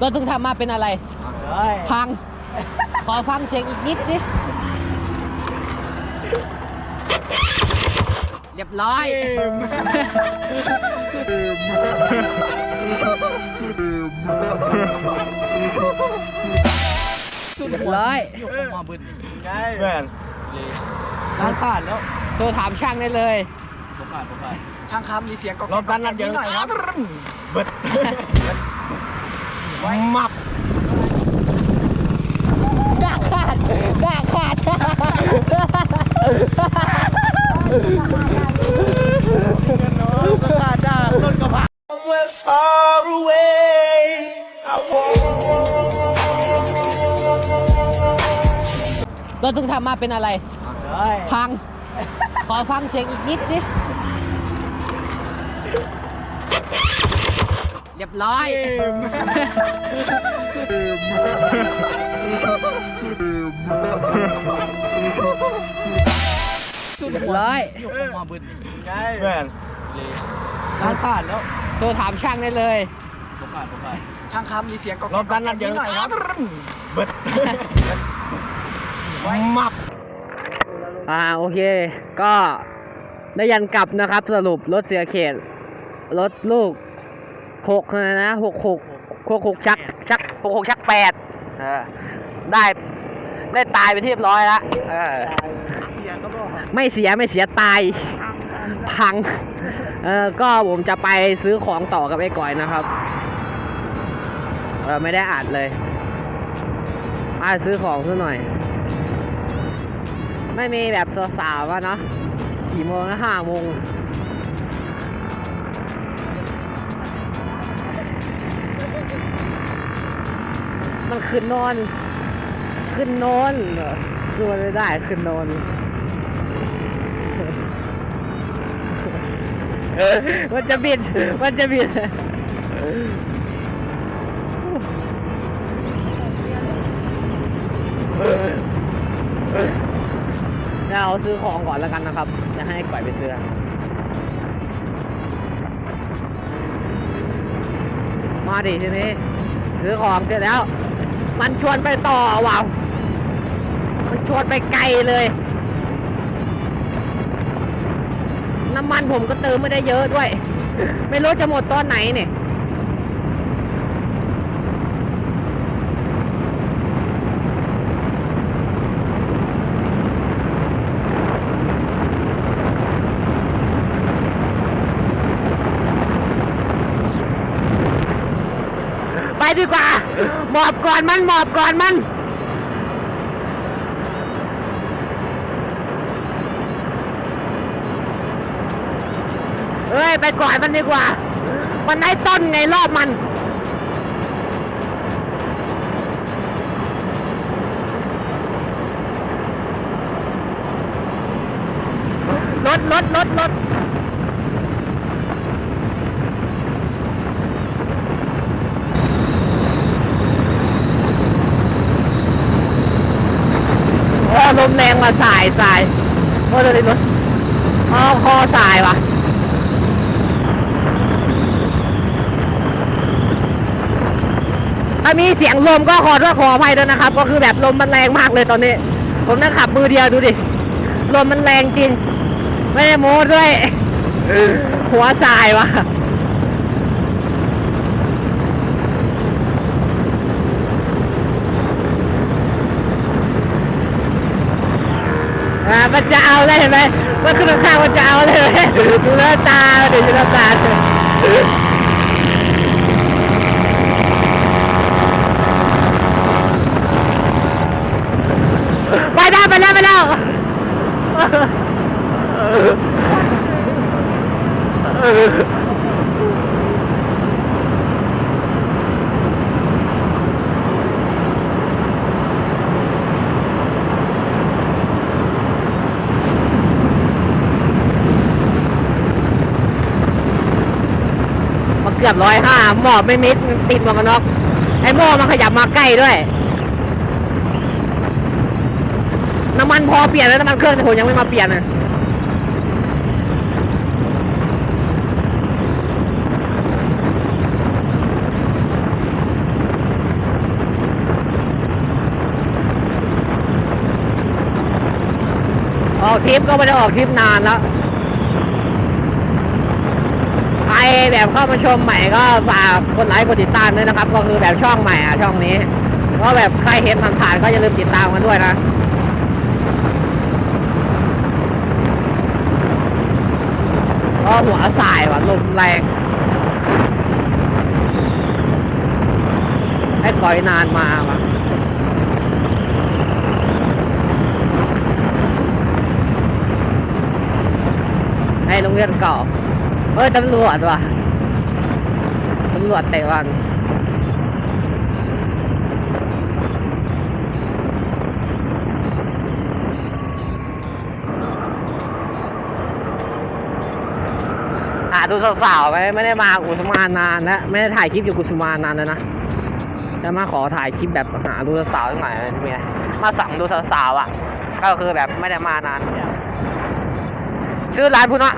รถเพิ่งทำมาเป็นอะไรเฮ้ยพัง ขอฟังเสียงอีกนิดดิเรียบร้อยเรียบร้อยมาบึ้นไงเพื่อนร้านขาดแล้วโทรถามช่างได้เลยช่างครับมีเสียงกรอบรถนั้นนิดหน่อยครับเบิด มับด่าขาดด่าขาดขาดจ้ารถกระบะ Somewhere far away, I want. รถเพิ่งทำมาเป็นอะไรเฮ้ยพัง ขอฟังเสียงอีกนิดดิ เรียบร้อย เรียบร้อยมาบึ้นไงเพื่อนร้านขาดแล้วโทรถามช่างได้เลยช่างครับมีเสียงกรอบรถนั้นนิดหน่อยครับเบิดมับอ่าโอเค ก็ได้ยันกลับนะครับสรุปรถเสียเขตรถลูก หกนะนะหกหกหกหกชักชักหกหกชักแปดเออได้ได้ตายไปนที่เรียบร้อยแล้วเออไม่เสียไม่เสียตาย พัง เออก็ผมจะไปซื้อของต่อกับไอ้ก่อยนะครับ เออไม่ได้อัดเลยไปซื้อของซะหน่อย ไม่มีแบบสาวๆวะเนาะกี่โมงนะห้าโมง มันขึ้นนอน ขึ้นนอนคือมันไม่ได้ขึ้นนอนมันจะบินมันจะบินเดี๋ยวเราซื้อของก่อนแล้วกันนะครับ จะให้ก่อยไปซื้อมาดิทีนี้ซื้อของเสร็จแล้ว มันชวนไปต่อว่ะมันชวนไปไกลเลย น้ำมันผมก็เติมไม่ได้เยอะด้วย ไม่รู้จะหมดตอนไหนเนี่ย ไปดีกว่า หมอบก่อนมันหมอบก่อนมันเอ้ย ไปก่อนมันดีกว่า มันได้ต้นไงรอบมันรถรถรถรถ ลมแรงมาสายสายโอ้เดี๋ยวรถอ๋อคอสายว่ะถ้ามีเสียงลมก็ขอโทษขออภัยด้วยนะครับ ก็คือแบบลมมันแรงมากเลยตอนนี้ ผมนั่งขับมือเดียวดูดิ ลมมันแรงจริง ไม่ได้โม้ด้วยหัวสายว่ะา มันจะเอาเลยเห็นไหมมันขึ้นข้างมันจะเอาเลยไหมดูหน้าตาเดี๋ยวดูหน้าตาไปได้ไปแล้วไปแล้วเออ เกือบร้อยห้าหมอบไม่มิดติดหมวกกันน็อกไอ้โม่มันขยับมาใกล้ด้วย น้ำมันพอเปลี่ยนแล้วน้ำมันเครื่องแต่ผมยังไม่มาเปลี่ยนนะออกทริปก็ไม่ได้ออกทริปนานแล้ว แบบเข้ามาชมใหม่ก็ฝากกดไลค์กดติดตามด้วยนะครับ ก็คือแบบช่องใหม่อะช่องนี้ก็แบบใครเห็นผ่านๆก็อย่าลืมติดตามกันด้วยนะก็หัวสายว่ะลมแรงไอ้ก่อยนานมาว่ะไอ้โรงเรียนเก่า เฮ้ยตำรวจว่ะตำรวจเตะวันอะดูสาวๆไหมไม่ได้มากุสมานานแล้วไม่ได้ถ่ายคลิปอยู่กุสมานานแล้วนะจะมาขอถ่ายคลิปแบบหาดูสาวๆหน่อยเป็นไงมาสั่งดูสาวๆอะ ก็คือแบบไม่ได้มานานชื่อร้านพุนะ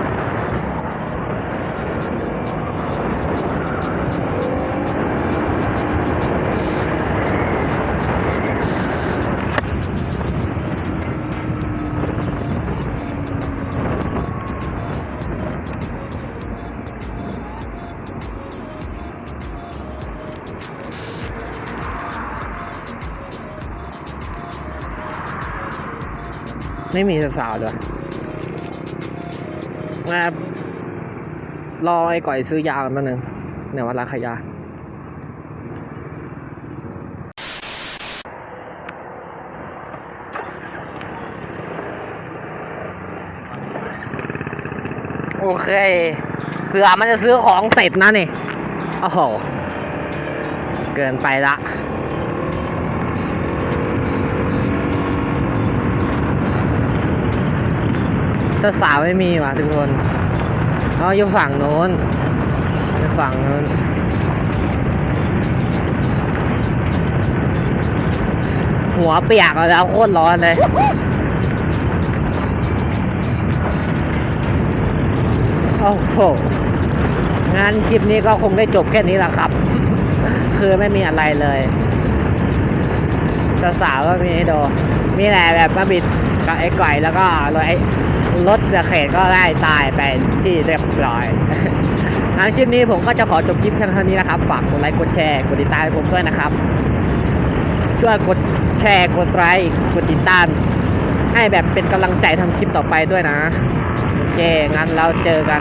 ไม่มีสาวๆด้วยมารอไอ้ก่อยซื้อยากันแป๊บนึงเนี่ยวัดราคายาโอเคเผื่อมันจะซื้อของเสร็จนะนี่โอ้โห เกินไปละ เจ้าสาวไม่มีว่ะทุกคนเขาอยู่ฝั่งโน้นอยู่ฝั่งโน้นหัวเปียกแล้วโคตรร้อนเลยโอ้โหงานคลิปนี้ก็คงได้จบแค่นี้แหละครับ คือไม่มีอะไรเลยสาวก็มีให้ดูมีแหละแบบมาบิดกับไอ้ก่อยแล้วก็รถไอ้ รถเสือเขตก็ได้ตายไปที่เรียบร้อยงางคลิปนี้ผมก็จะขอจบคลิปแค่เท่านี้นะครับ ฝากกดไลค์ กดแชร์ กดติดตามให้ผมด้วยนะครับ ช่วยกดแชร์ กดไลค์ กดติดตาม ให้แบบเป็นกำลังใจทำคลิปต่อไปด้วยนะ โอเค งั้นเราเจอกัน